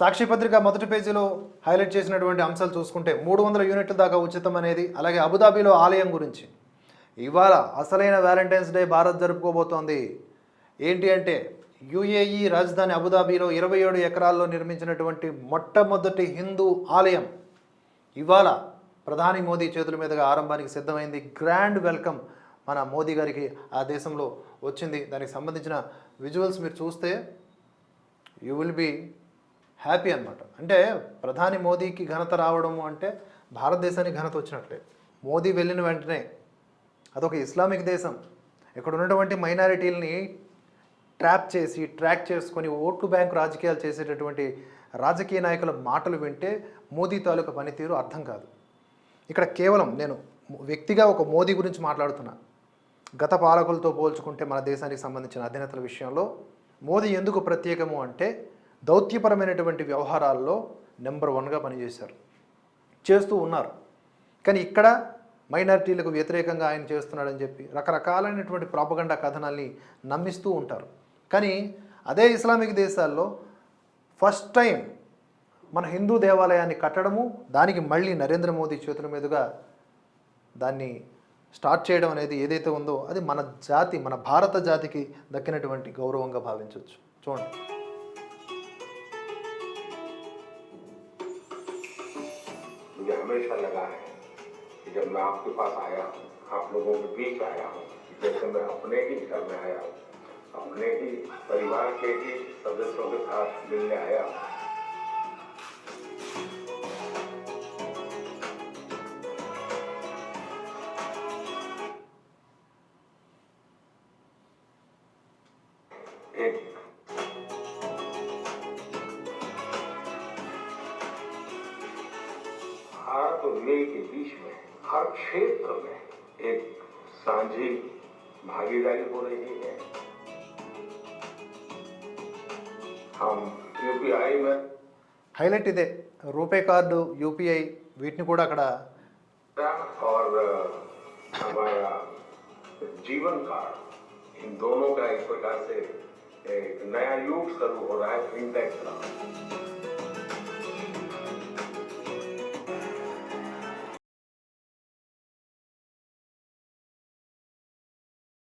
సాక్షి పత్రిక మొదటి పేజీలో హైలైట్ చేసినటువంటి అంశాలు చూసుకుంటే మూడు వందల యూనిట్ల దాకా ఉచితం అనేది అలాగే అబుదాబీలో ఆలయం గురించి. ఇవాళ అసలైన వ్యాలంటైన్స్ డే భారత్ జరుపుకోబోతోంది. ఏంటి అంటే యుఏఈ రాజధాని అబుదాబీలో ఇరవై ఏడు ఎకరాల్లో నిర్మించినటువంటి మొట్టమొదటి హిందూ ఆలయం. ఇవాళ ప్రధాని మోదీ చేతుల మీదుగా ఆరంభానికి సిద్ధమైంది. గ్రాండ్ వెల్కమ్ మన మోదీ గారికి ఆ దేశంలో వచ్చింది. దానికి సంబంధించిన విజువల్స్ మీరు చూస్తే యూ విల్ బీ హ్యాపీ అనమాట అంటే ప్రధాని మోదీకి ఘనత రావడము అంటే భారతదేశానికి ఘనత వచ్చినట్లే. మోదీ వెళ్ళిన వెంటనే అదొక ఇస్లామిక్ దేశం. ఇక్కడ ఉన్నటువంటి మైనారిటీలని ట్రాప్ చేసి ట్రాక్ చేసుకొని ఓట్లు బ్యాంకు రాజకీయాలు చేసేటటువంటి రాజకీయ నాయకుల మాటలు వింటే మోదీ తాలూకా పనితీరు అర్థం కాదు. ఇక్కడ కేవలం నేను వ్యక్తిగా ఒక మోదీ గురించి మాట్లాడుతున్నా. గత పాలకులతో పోల్చుకుంటే మన దేశానికి సంబంధించిన అధినేతల విషయంలో మోదీ ఎందుకు ప్రత్యేకము అంటే దౌత్యపరమైనటువంటి వ్యవహారాల్లో నెంబర్ వన్గా పనిచేశారు. చేస్తూ ఉన్నారు. కానీ ఇక్కడ మైనారిటీలకు వ్యతిరేకంగా ఆయన చేస్తున్నాడని చెప్పి రకరకాలైనటువంటి ప్రాపగండా కథనాల్ని నమ్మిస్తూ ఉంటారు. కానీ అదే ఇస్లామిక్ దేశాల్లో ఫస్ట్ టైం మన హిందూ దేవాలయాన్ని కట్టడము దానికి మళ్ళీ నరేంద్ర మోదీ చేతుల మీదుగా దాన్ని స్టార్ట్ చేయడం అనేది ఏదైతే ఉందో అది మన జాతి మన భారత జాతికి దక్కినటువంటి గౌరవంగా భావించవచ్చు. చూడండి. हमेशा लगा है कि जब मैं आपके पास आया हूँ आप लोगों के बीच आया हूँ, जैसे मैं अपने ही घर में आया हूँ, अपने ही परिवार के ही सदस्यों के साथ मिलने आया हूँ। एक भारत और यूएई के बीच में हर क्षेत्र में एक साझी भागीदारी हो रही है हम यूपीआई में హైలైట్ ఇదే రూపే కార్డు యూపీఐ వీటిని కూడా అక్కడ और अ, हमारा जीवन काल इन दोनों का एक प्रकार से एक नया युग शुरू हो रहा है फिनटेक का